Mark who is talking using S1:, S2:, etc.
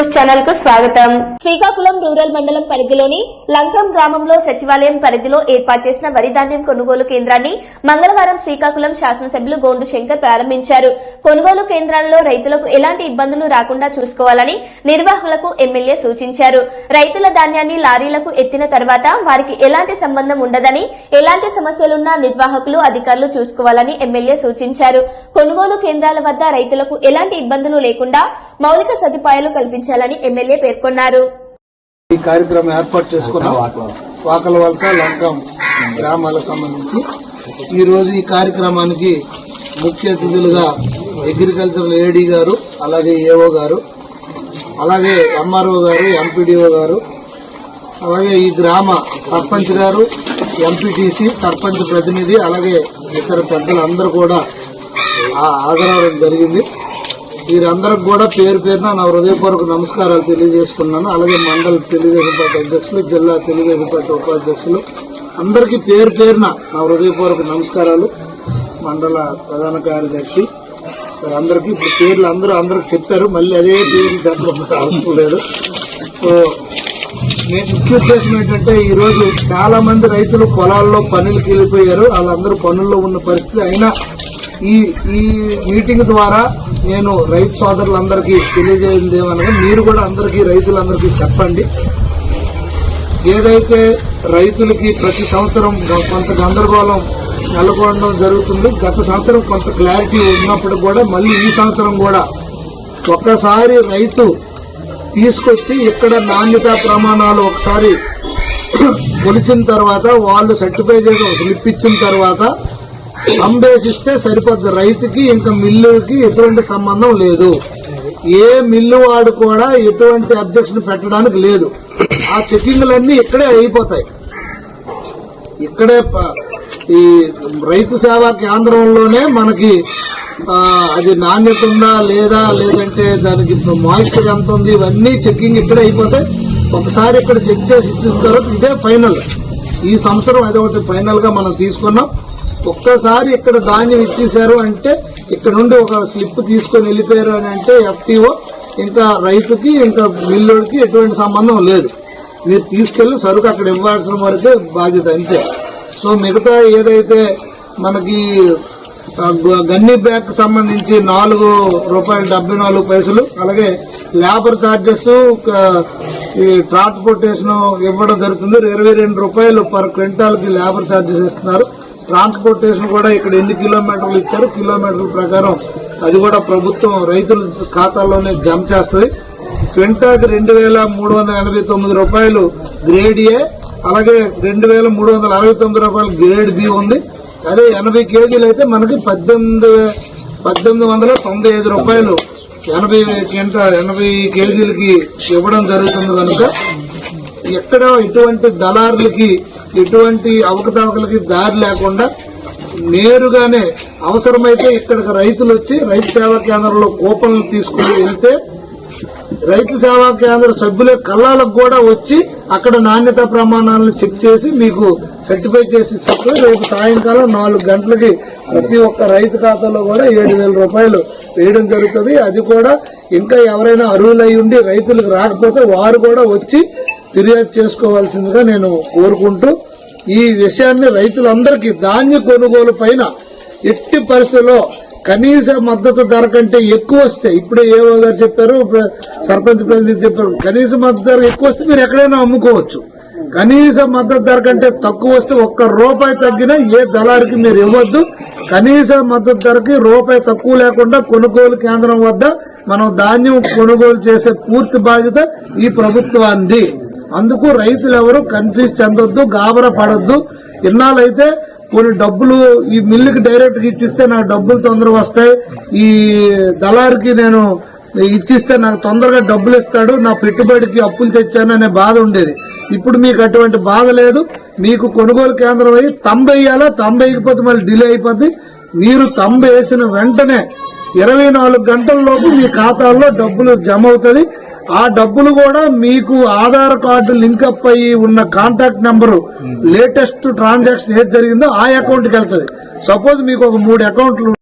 S1: News ఛానల్కు స్వాగతం.
S2: Srikakulam rural మండలం పరిధిలోని లంకం గ్రామంలో సచివాలయం పరిధిలో ఏర్పాటు చేసిన వరి ధాన్యం కొనుగోలు కేంద్రాన్ని మంగళవారం శ్రీకాకుళం శాసనసభ్యులు గోండు శంకర్ ప్రారంభించారు. కొనుగోలు కేంద్రాల్లో రైతులకు ఎలాంటి ఇబ్బందులు రాకుండా చూసుకోవాలని నిర్వాహకులకు ఎమ్మెల్యే సూచించారు. రైతుల ధాన్యాన్ని లారీలకు ఎత్తిన తర్వాత వారికి ఎలాంటి సంబంధం ఉండదని ఎలాంటి సమస్యలున్నా నిర్వాహకులు అధికారులు చూసుకోవాలని ఎమ్మెల్యే సూచించారు. కొనుగోలు కేంద్రాల వద్ద రైతులకు ఎలాంటి ఇబ్బందులు లేకుండా మౌలిక సదుపాయాలు కల్పించారు అందించాలని ఎమ్మెల్యే పేర్కొన్నారు.
S3: ఈ కార్యక్రమం ఏర్పాటు చేసుకున్నాం వాకల వలస లంకం గ్రామాలకు సంబంధించి ఈరోజు ఈ కార్యక్రమానికి ముఖ్య అతిథులుగా అగ్రికల్చర్ ఏడీ గారు అలాగే ఏఓ గారు అలాగే ఎంఆర్ఓ గారు ఎంపీడీఓ గారు అలాగే ఈ గ్రామ సర్పంచ్ గారు ఎంపీటీసీ సర్పంచ్ ప్రతినిధి అలాగే ఇతర పెద్దలందరూ కూడా ఆ- హాజరవడం జరిగింది. వీరందరికి కూడా పేరు పేరున నా హృదయపూర్వక నమస్కారాలు తెలియజేసుకున్నాను. అలాగే మండల తెలుగుదేశం పార్టీ అధ్యక్షులు జిల్లా తెలుగుదేశం పార్టీ ఉపాధ్యక్షులు అందరికీ పేరు పేరున నా హృదయపూర్వక నమస్కారాలు. మండల ప్రధాన కార్యదర్శి అందరికీ ఇప్పుడు పేర్లు అందరూ అందరికి చెప్పారు. మళ్ళీ అదే పేర్లు చెప్పడం అవసరం లేదు. సో నేను ముఖ్య ఉద్దేశం ఏంటంటే ఈరోజు చాలామంది చాలా మంది రైతులు పొలాల్లో పనులకు వెళ్ళిపోయారు. వాళ్ళందరూ పనుల్లో ఉన్న పరిస్థితి అయినా ఈ ఈ మీటింగ్ ద్వారా నేను రైతు సోదరులందరికీ తెలియజేయండి ఏమనగా మీరు కూడా అందరికీ రైతులందరికీ చెప్పండి. ఏదైతే రైతులకి ప్రతి సంవత్సరం గ- కొంత గందరగోళం నెలకొనడం జరుగుతుంది గత సంవత్సరం కొంత క్లారిటీ ఉన్నప్పుడు కూడా మళ్ళీ ఈ సంవత్సరం కూడా ఒక్కసారి రైతు తీసుకొచ్చి ఇక్కడ నాణ్యతా ప్రమాణాలు ఒకసారి కొలిచిన తర్వాత వాళ్ళు సర్టిఫై చేసి ఒక స్లిప్ ఇచ్చిన తర్వాత అంబేసిస్తే సరిపోద్ది. రైతుకి ఇంకా మిల్లుకి ఎటువంటి సంబంధం లేదు. ఏ మిల్లు వాడు కూడా ఎటువంటి అబ్జెక్షన్ పెట్టడానికి లేదు. ఆ చెకింగ్లన్నీ ఇక్కడే అయిపోతాయి. ఇక్కడే ప- ఈ రైతు సేవా కేంద్రంలోనే మనకి అది నాణ్యత ఉందా లేదా లేదంటే దానికి మాయిశ్చర్ ఎంత ఉంది ఇవన్నీ చెక్కింగ్ ఇక్కడే అయిపోతాయి. ఒకసారి ఇక్కడ చెక్ చేసి ఇచ్చిన తర్వాత ఇదే ఫైనల్. ఈ సంవత్సరం అది ఒకటి ఫైనల్గా మనం తీసుకున్నాం. ఒక్కసారి ఇక్కడ ధాన్యం ఇచ్చేశారు అంటే ఇక్కడ నుండి ఒక స్లిప్ తీసుకొని వెళ్ళిపోయారు అని అంటే ఎఫ్టీఓ ఇంకా రైతుకి ఇంకా మిల్లుడికి ఎటువంటి సంబంధం లేదు. మీరు తీసుకెళ్ళి సరుకు అక్కడ ఇవ్వాల్సిన వరకే బాధ్యత అంతే. సో మిగతా ఏదైతే మనకి గన్ని బ్యాగ్ సంబంధించి నాలుగు రూపాయలు డెబ్బై నాలుగు పైసలు అలాగే లేబర్ ఛార్జెస్ ఈ ట్రాన్స్పోర్టేషన్ ఇవ్వడం జరుగుతుంది. ఇరవై రెండు రూపాయలు పర్ క్వింటాల్కి లేబర్ ఛార్జెస్ ఇస్తున్నారు. ట్రాన్స్పోర్టేషన్ కూడా ఇక్కడ ఎన్ని కిలోమీటర్లు ఇచ్చారు? కిలోమీటర్ల ప్రకారం అది కూడా ప్రభుత్వం రైతుల ఖాతాల్లోనే జమ చేస్తుంది. క్వింటాకి రెండు వేల మూడు వందల ఎనభై తొమ్మిది రూపాయలు గ్రేడ్ ఏ అలాగే రెండు వేల మూడు వందల అరవై తొమ్మిది రూపాయలు గ్రేడ్ బి ఉంది. అదే ఎనభై కేజీలు అయితే మనకి పద్దెనిమిది పద్దెనిమిది వందల తొంభై ఐదు రూపాయలు ఎనభై క్వింట ఎనభై కేజీలకి ఇవ్వడం జరుగుతుంది కనుక ఎక్కడ ఎటువంటి దళారులకి ఎటువంటి అవకతవకలకి దారి లేకుండా నేరుగానే అవసరమైతే ఇక్కడికి రైతులు వచ్చి రైతు సేవా కేంద్రంలో కూపన్లు తీసుకుని వెళ్తే రైతు సేవా కేంద్ర సభ్యుల కళ్ళాలకు కూడా వచ్చి అక్కడ నాణ్యత ప్రమాణాలను చెక్ చేసి మీకు సర్టిఫై చేసి ఇస్తారు రేపు సాయంకాలం నాలుగు గంటలకి ప్రతి ఒక్క రైతు ఖాతాలో కూడా ఏడు వేల రూపాయలు వేయడం జరుగుతుంది. అది కూడా ఇంకా ఎవరైనా అర్హులై ఉండి రైతులకు రాకపోతే వారు కూడా వచ్చి ఫిర్యాదు చేసుకోవాల్సిందిగా నేను కోరుకుంటూ ఈ విషయాన్ని రైతులందరికీ ధాన్య కొనుగోలు పైన ఎట్టి పరిస్థితుల్లో కనీస మద్దతు ధర కంటే ఎక్కువ వస్తే ఇప్పుడే ఏవో గారు చెప్పారు సర్పంచ్ ప్రతినిధి చెప్పారు కనీస మద్దతు ధర ఎక్కువ వస్తే మీరు ఎక్కడైనా అమ్ముకోవచ్చు. కనీస మద్దతు ధర కంటే తక్కువ వస్తే ఒక్క రూపాయి తగ్గినా ఏ దళారికి మీరు ఇవ్వద్దు. కనీస మద్దతు ధరకి రూపాయి తక్కువ లేకుండా కొనుగోలు కేంద్రం వద్ద మనం ధాన్యం కొనుగోలు చేసే పూర్తి బాధ్యత ఈ ప్రభుత్వాన్ని అందుకు రైతులు ఎవరు కన్ఫ్యూజ్ చెందొద్దు గాబరా పడొద్దు. ఇన్నాళ్ళైతే కొన్ని డబ్బులు ఈ మిల్లుకి డైరెక్ట్గా ఇచ్చిస్తే నాకు డబ్బులు తొందరగా వస్తాయి. ఈ దళారికి నేను ఇచ్చిస్తే నాకు తొందరగా డబ్బులు ఇస్తాడు నా పెట్టుబడికి అప్పులు తెచ్చాను అనే బాధ ఉండేది. ఇప్పుడు మీకు అటువంటి బాధ లేదు. మీకు కొనుగోలు కేంద్రం అయ్యి తంబ వేయాలా? తంబ మళ్ళీ డిలే అయిపోద్ది. మీరు తంబ వేసిన వెంటనే ఇరవై నాలుగు గంటల లోపు మీ ఖాతాల్లో డబ్బులు జమ అవుతుంది. ఆ డబ్బులు కూడా మీకు ఆధార్ కార్డు లింక్ అప్ అయ్యి ఉన్న కాంటాక్ట్ నెంబరు లేటెస్ట్ ట్రాన్సాక్షన్ ఏది జరిగిందో ఆ అకౌంట్కి వెళ్తుంది. సపోజ్ మీకు ఒక మూడు అకౌంట్లు